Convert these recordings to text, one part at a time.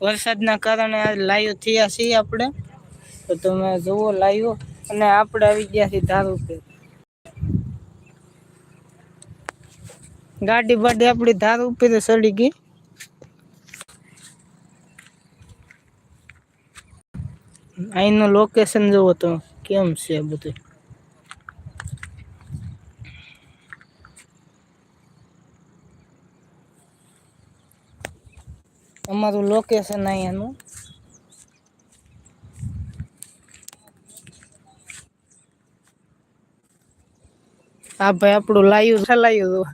વરસાદના કારણે આ લાઈવ થયા છીએ આપણે. તો તમે જુઓ લાઈવ અને આપણે આવી ગયા છીએ ધારું ઉપર. ગાડી બાડી આપણી ધાર ઉપર સડી ગઈ. અહીંનું લોકેશન જુઓ તો કેમ છે બધું? અમારું લોકેશન અહીંયાનું હા ભાઈ આપણું લાઈવ હતું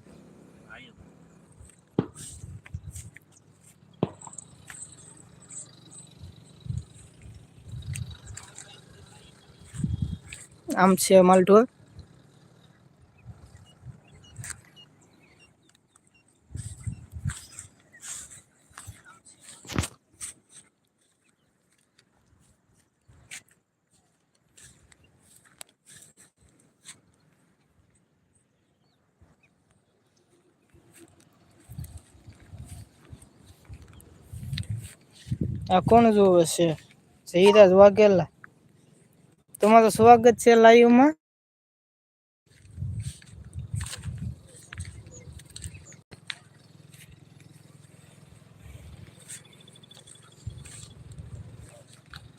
આમ છે માલઢોર આ કોણ જોવે છે? જયરાજ વાઘેલા. તમારું સ્વાગત છે લાઈવમાં?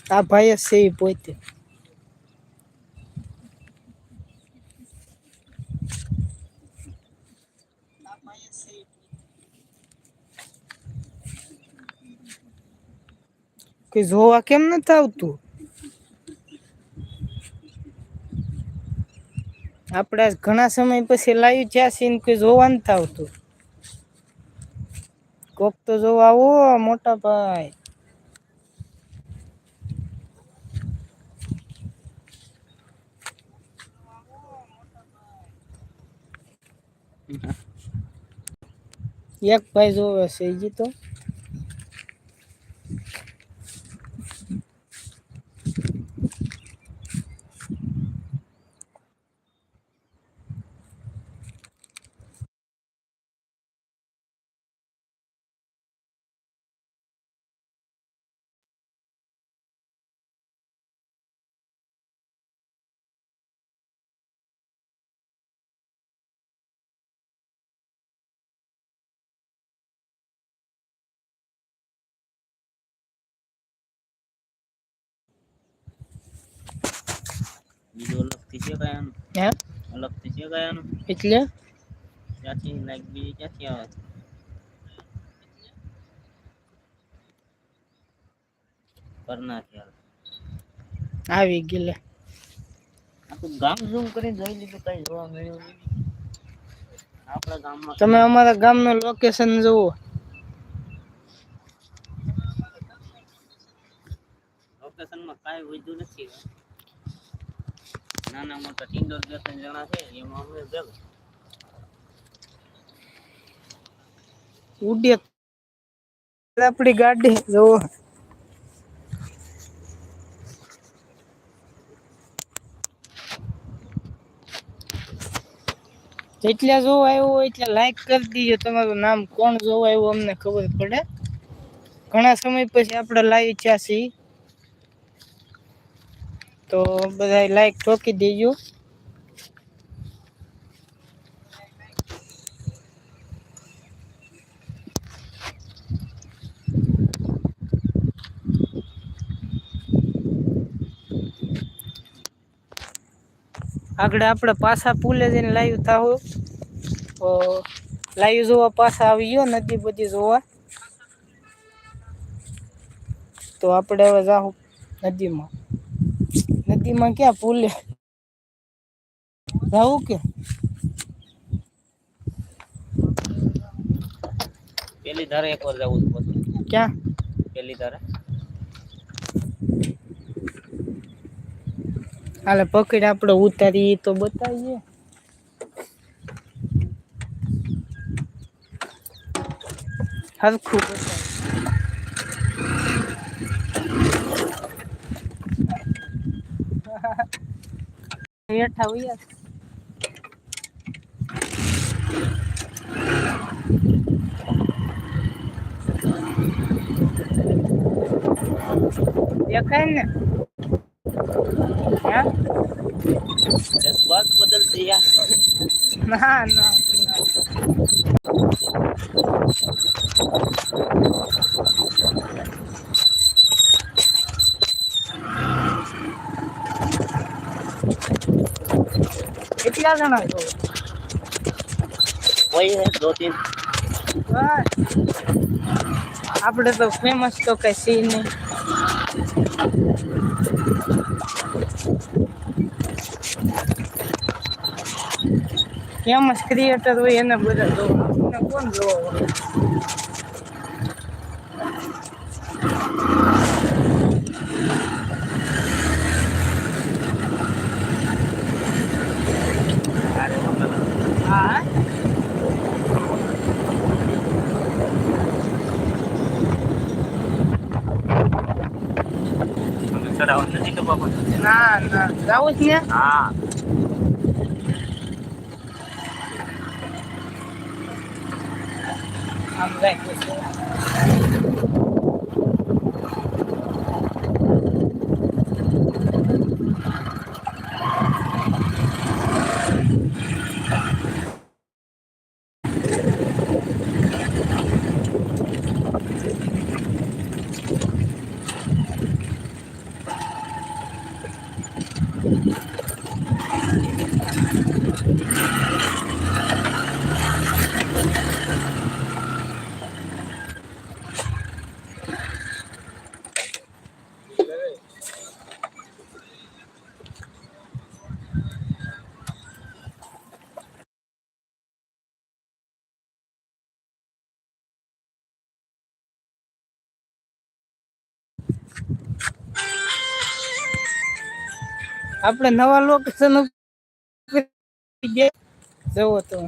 આ ભાઈ છે પોતે કે જોવા કેમ નથી આવતું આપણે ઘણા સમય પછી લાવી થયા સીન કોઈ જોવા નથી આવતું કોક તો જોવા આવો મોટા ભાઈ એક ભાઈ જોવે છે તો બીજું અલગથી છે કયાનું? હે? અલગથી છે કયાનું? એટલે? ક્યાંથી લાઈક બીજી ક્યાંથી આવે? ગયેલા. આખું ગામ ઝૂમ કરીને જોઈ લીધું કઈ જોવા મળ્યું નહીં. આપણા ગામમાં તમે અમારા ગામનું લોકેશન જુઓ. લોકેશનમાં કાંઈ વધ્યું નથી. નાના મોટા ટિંડોર બે જણા છે, એમાં અમે ભેગા. ઉડે. આપણી ગાડી, જુઓ. જેટલા જોવા આવ્યો હોય એટલે લાઈક કરી દીજો. તમારું નામ કોણ જોવા આવ્યું અમને ખબર પડે. ઘણા સમય પછી આપણે થયા છીએ તો બધા લાઈક ઠોકી દેજો. આગળ આપણે પાછા પુલે જઈને લાઈવ થાવ તો લાઈવ જોવા પાછા આવી ગયો નદી બધી જોવા. તો આપણે હવે જાઉં નદીમાં. નદીમાં ક્યાં પુલે જાવું કે પેલી ધારે એકવાર જવું છે પછી ક્યાં પેલી ધારે હાલે પકડી આપણે ઉતારી ઈ તો બતાવીએ હરખું બતાવીએ બેઠા હોઈએ દેખાય ને? જજ્બાત બદલ ગયા ના ના. Thank you. ના કેટલા જણા છો वही है दो तीन બસ આપણે તો ફેમસ તો કઈ સી નહીં ફેમસ ક્રિએટર હોય એને બધા જોવા એને કોણ જોવા ના ના જાવું છે હા આમ છે આપણે નવા લોકેશન જવો તો.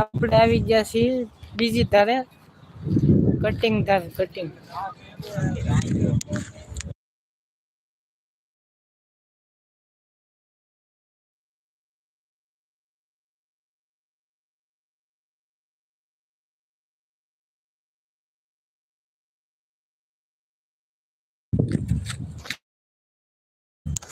આપણે આવી ગયા છીએ બીજી તારે કટિંગ તારે કટિંગ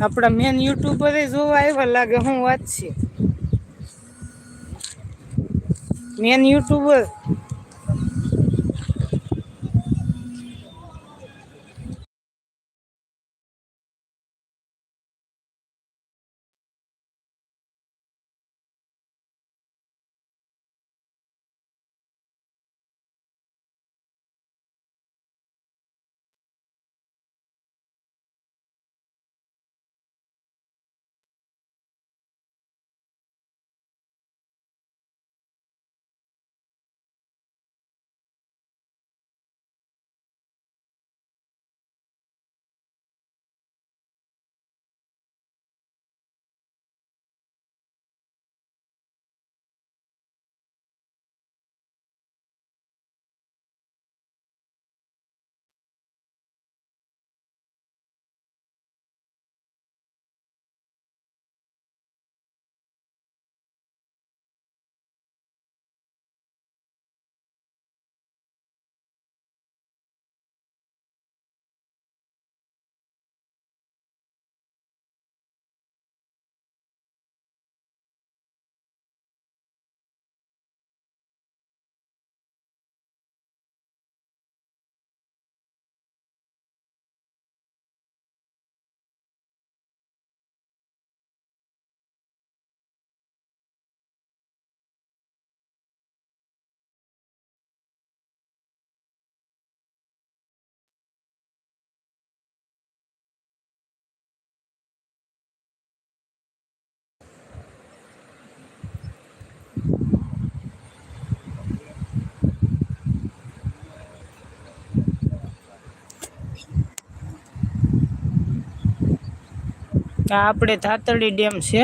આપણા મેન યુટ્યુબર જોવા આવ્યા લાગે હું વાત છે. મેન યુટ્યુબર કે આપણે ધાતરડી ડેમ છે.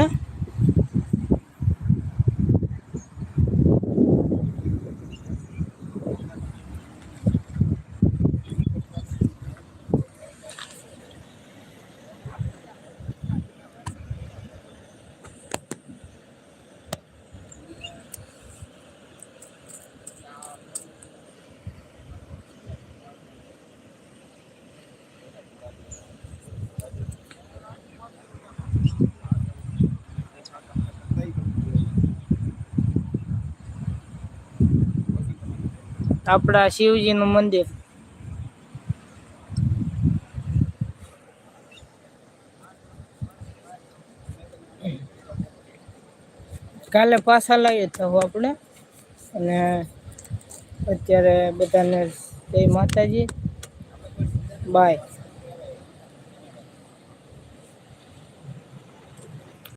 આપણા શિવજીનું મંદિર. કાલે પાછા લાવીએ તો આપણે. અને અત્યારે બધાને જય માતાજી. બાય.